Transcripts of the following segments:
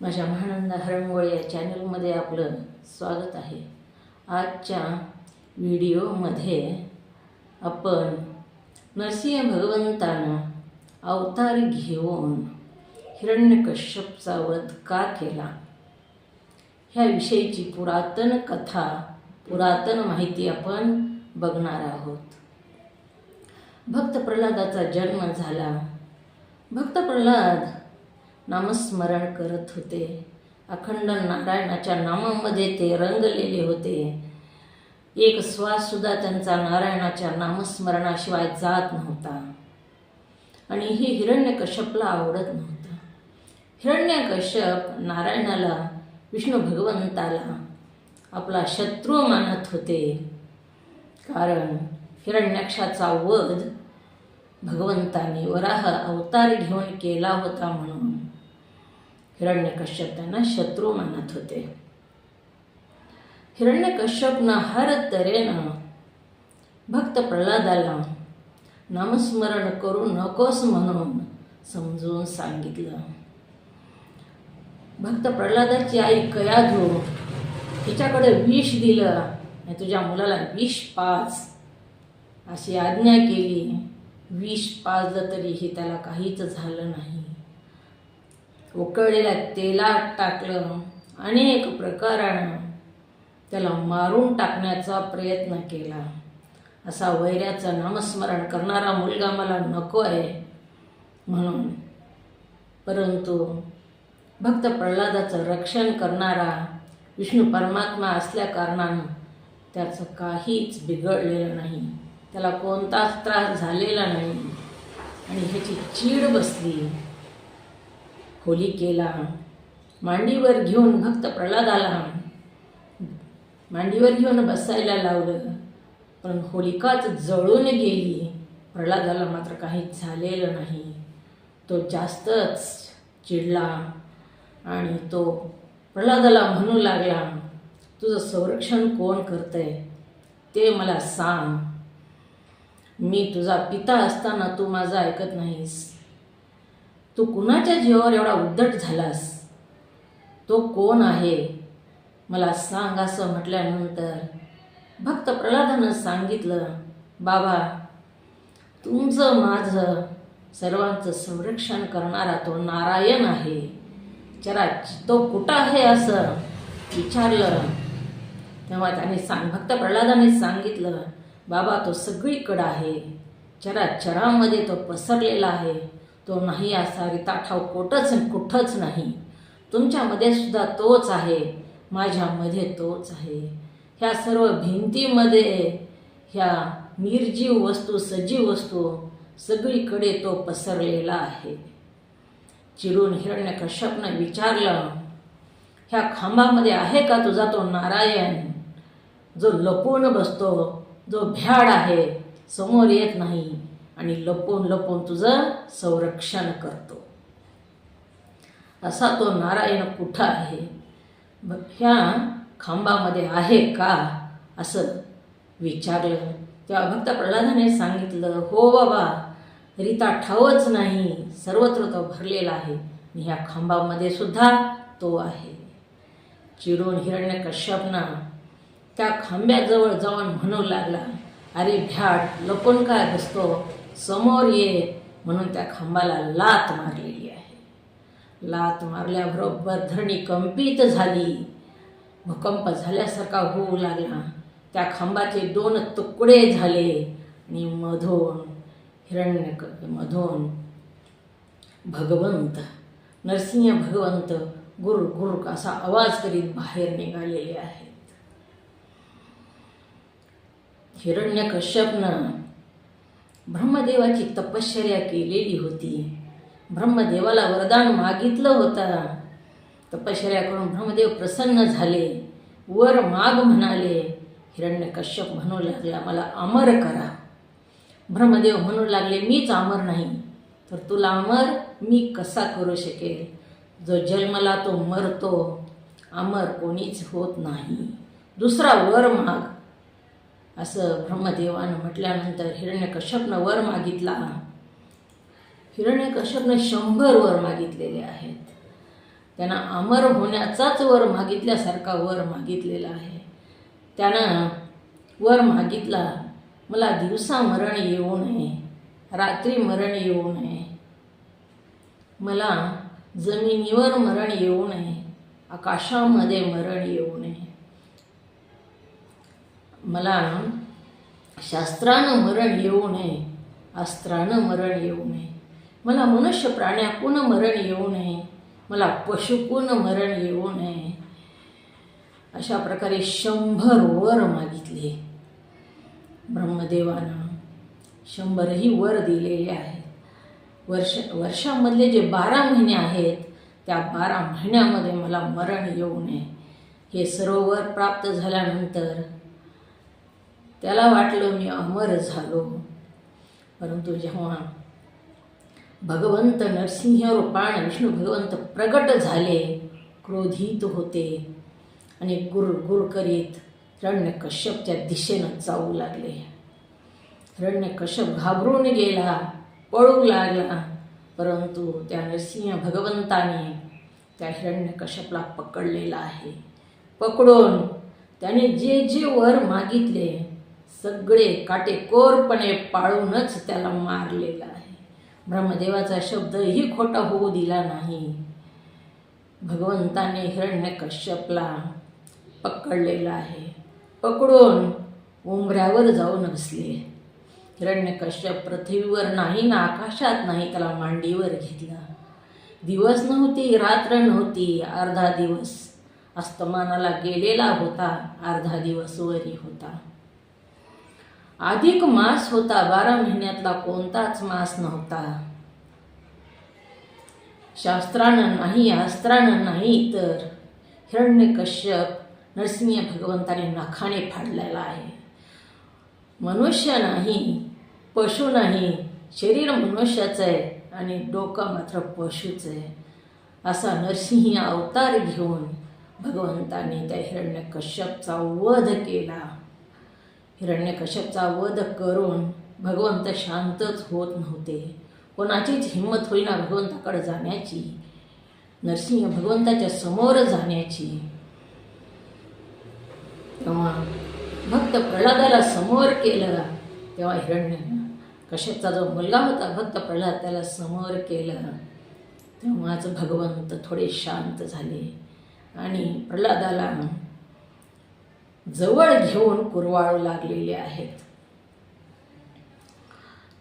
माझ्या महानंदा हरणवळे या चॅनलमध्ये आपलं स्वागत आहे. आजच्या व्हिडिओमध्ये आपण नरसिंह भगवंतानं अवतार घेऊन हिरण्यकश्यपचा वध का केला? ह्या विषयीची पुरातन कथा पुरातन माहिती आपण बघणार आहोत. भक्त प्रल्हादाचा जन्म झाला. भक्त प्रल्हाद नामस्मरण करत होते. अखंड नारायणाच्या नामामध्ये ते रंगलेले होते. एक श्वाससुद्धा त्यांचा नारायणाच्या नामस्मरणाशिवाय जात नव्हता. आणि हे हिरण्यकश्यपला आवडत नव्हतं. हिरण्यकश्यप नारायणाला विष्णू भगवंताला आपला शत्रू मानत होते. कारण हिरण्याक्षाचा वध भगवंताने वराह अवतार घेऊन केला होता म्हणून हिरण्यकश्यप त्यांना शत्रू मानत होते. हिरण्यकश्यपनं हर तऱ्हेनं भक्त प्रल्हादाला नामस्मरण करू नकोस म्हणून समजून सांगितलं. भक्त प्रल्हादाची आई कयाधू तिच्याकडे विष दिलं आणि तुझ्या मुलाला विष पाच अशी आज्ञा केली. विष पाजलं तरीही त्याला काहीच झालं नाही. उकळलेल्या तेलात टाकलं अनेक प्रकारानं त्याला मारून टाकण्याचा प्रयत्न केला. असा वैऱ्याचं नामस्मरण करणारा मुलगा मला नको आहे म्हणून. परंतु भक्त प्रल्हादाचं रक्षण करणारा विष्णू परमात्मा असल्या कारणानं त्याचं काहीच बिघडलेलं नाही. त्याला कोणताच त्रास झालेला नाही. आणि ह्याची चीड बसली. होलिकेला. मांडीवर घेऊन भक्त प्रल्हादाला. मांडीवर घेऊन बसायला लावलं पण होलिकाच जळून गेली. प्रल्हादाला मात्र काहीच झालेलं नाही. तो जास्तच चिडला आणि तो प्रल्हादाला म्हणू लागला तुझं संरक्षण कोण करतंय ते मला सांग. मी तुझा पिता असताना तू माझं ऐकत नाहीस. तू कुणाच्या जीवावर एवढा उद्धट झालास? तो कोण आहे? मला सांग असं म्हटल्यानंतर भक्त प्रल्हादानं सांगितलं बाबा तुमचं माझं सर्वांचं संरक्षण करणारा तो नारायण आहे. चरा तो कुठं आहे असं विचारलं. तेव्हा त्याने सांग भक्त प्रल्हादाने सांगितलं बाबा तो सगळीकडं आहे. चरा चरामध्ये तो पसरलेला आहे. तो नाही असा रिता कोटच कुठंच नाही. तुमच्यामध्ये सुद्धा तोच आहे. माझ्यामध्ये तोच आहे. ह्या सर्व भिंतीमध्ये ह्या निर्जीव वस्तू सजीव वस्तू सगळीकडे तो पसरलेला आहे. चिडून हिरण्यकश्यपनं विचारलं ह्या खांबामध्ये आहे का तुझा तो नारायण? जो लपून बसतो जो भ्याड आहे समोर येत नाही. आणि लपून लपून तुझं संरक्षण करतो. असा तो नारायण कुठं आहे? ह्या खांबामध्ये आहे का? असं विचारलं. तेव्हा भक्त प्रल्हादाने सांगितलं हो बाबा रीता ठावच नाही. सर्वत्र तो भरलेला आहे. आणि ह्या खांबामध्ये सुद्धा तो आहे. चिडून हिरण्यकश्यपनं त्या खांब्याजवळ जाऊन म्हणू लागला अरे भ्याट लपून काय बसतो? समोर ये म्हणून त्या खांबाला लात मारलेली आहे. लात मारल्याबरोबर धरणी कंपित झाली. भूकंप झाल्यासारखा होऊ लागला. त्या खांबाचे दोन तुकडे झाले आणि मधून हिरण्य मधून भगवंत नरसिंह भगवंत गुर गुर असा आवाज करीत बाहेर निघालेले आहेत. हिरण्यकश्यपनं ब्रह्मदेवाची तपश्चर्या केलेली होती. ब्रह्मदेवाला वरदान मागितलं होतं. तपश्चर्या करून ब्रह्मदेव प्रसन्न झाले. वर माग म्हणाले हिरण्यकश्यप म्हणू लागला मला अमर करा. ब्रह्मदेव म्हणू लागले मीच अमर नाही तर तुला अमर मी कसा करू शकेल? जो जन्मला तो मरतो अमर कोणीच होत नाही. दुसरा वर माग असं ब्रह्मदेवानं म्हटल्यानंतर हिरण्यकश्यपनं वर मागितला. हिरण्यकश्यपनं शंभर वर मागितलेले आहेत. त्यांना अमर होण्याचाच वर मागितल्यासारखा वर मागितलेला आहे. त्यानं वर मागितला मला दिवसा मरण येऊ नये रात्री मरण येऊ नये. मला जमिनीवर मरण येऊ नये आकाशामध्ये मरण येऊ नये. मला शास्त्रानं मरण येऊ नये अस्त्रानं मरण येऊ नये. मला मनुष्य प्राण्याकून मरण येऊ नये मला पशुकून मरण येऊ नये. अशा प्रकारे शंभर वर मागितले. ब्रह्मदेवानं शंभरही वर दिलेले आहेत. वर्ष वर्षामधले जे बारा महिने आहेत त्या बारा महिन्यामध्ये मला मरण येऊ नये. हे सरोवर प्राप्त झाल्यानंतर त्याला वाटलं मी अमर झालो. परंतु जेव्हा भगवंत नरसिंह रूपाने विष्णू भगवंत प्रगट झाले क्रोधित होते आणि गुर गुर करीत हिरण्यकश्यपच्या दिशेनं जाऊ लागले. हिरण्यकश्यप घाबरून गेला पळू लागला परंतु त्या नरसिंह भगवंताने त्या हिरण्यकश्यपला पकडलेला आहे. पकडून त्याने जे जे वर मागितले सगळे काटेकोरपणे पाळूनच त्याला मारलेलं आहे. ब्रह्मदेवाचा शब्दही खोटा होऊ दिला नाही. भगवंताने हिरण्यकश्यपला पकडलेला आहे. पकडून उंबऱ्यावर जाऊन बसले. हिरण्यकश्यप पृथ्वीवर नाही ना आकाशात नाही त्याला मांडीवर घेतला. दिवस नव्हती रात्र नव्हती अर्धा दिवस. अस्तमानाला गेलेला होता अर्धा दिवस वरी होता. अधिक मास होता बारा महिन्यातला कोणताच मास नव्हता. शास्त्रानं नाही अस्त्रानं नाही तर हिरण्यकश्यप नरसिंह भगवंताने नखाने फाडलेला आहे. मनुष्य नाही पशु नाही शरीर मनुष्याचं आहे आणि डोकं मात्र पशुचं आहे असा नरसिंह अवतार घेऊन भगवंताने त्या हिरण्यकश्यपचा वध केला. हिरण्यकश्यपचा वध करून भगवंत शांतच होत नव्हते. कोणाचीच हिंमत होईना भगवंताकडे जाण्याची नरसिंह भगवंताच्या समोर जाण्याची. तेव्हा भक्त प्रल्हादाला समोर केलं तेव्हा हिरण्य कश्यपचा जो मुलगा होता भक्त प्रल्हाद त्याला समोर केलं. तेव्हाच भगवंत थोडे शांत झाले आणि प्रल्हादाला जवळ घेऊन कुरवाळू लागलेले आहेत.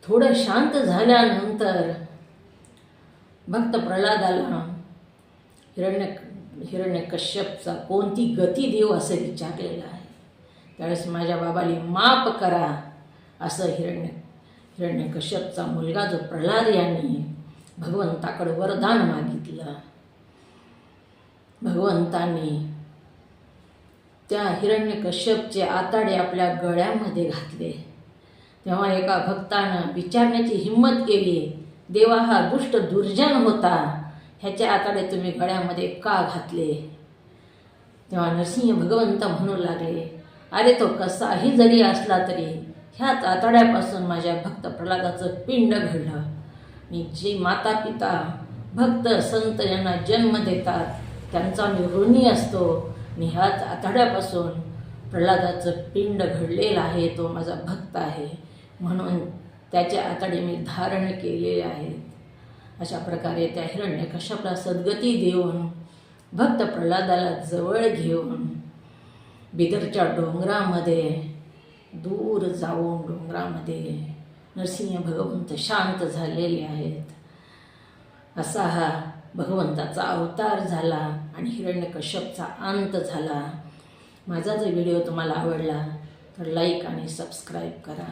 थोडं शांत झाल्यानंतर भक्त प्रल्हादाला हिरण्य हिरण्य कश्यपचा कोणती गती देऊ असं विचारलेलं आहे. त्यावेळेस माझ्या बाबाली माफ करा असं हिरण्य हिरण्य कश्यपचा मुलगा जो प्रल्हाद यांनी भगवंताकडे वरदान मागितलं. भगवंतांनी त्या हिरण्यकश्यपचे आताडे आपल्या गळ्यामध्ये घातले. तेव्हा एका भक्तानं विचारण्याची हिंमत केली देवा हा दुष्ट दुर्जन होता ह्याच्या आताडे तुम्ही गळ्यामध्ये का घातले? तेव्हा नरसिंह भगवंत म्हणू लागले अरे तो कसाही जरी असला तरी ह्याच आतड्यापासून माझ्या भक्त प्रल्हादाचं पिंड घडलं. मी जी माता पिता भक्त संत यांना जन्म देतात त्यांचा मी ऋणी असतो आणि ह्याच आतड्यापासून प्रल्हादाचं पिंड घडलेलं आहे तो माझा भक्त आहे. म्हणून त्याचे आतडे मी धारण केलेले आहेत. अशा प्रकारे त्या हिरण्य कश्यपला सद्गती देऊन भक्त प्रल्हादाला जवळ घेऊन बिदरच्या डोंगरामध्ये दूर जाऊन डोंगरामध्ये नरसिंह भगवंत शांत झालेले आहेत. असा हा भगवंताचा अवतार झाला आणि हिरण्यकश्यपचा अंत झाला. माझा जर व्हिडिओ तुम्हाला आवडला तर लाईक आणि सबस्क्राईब करा.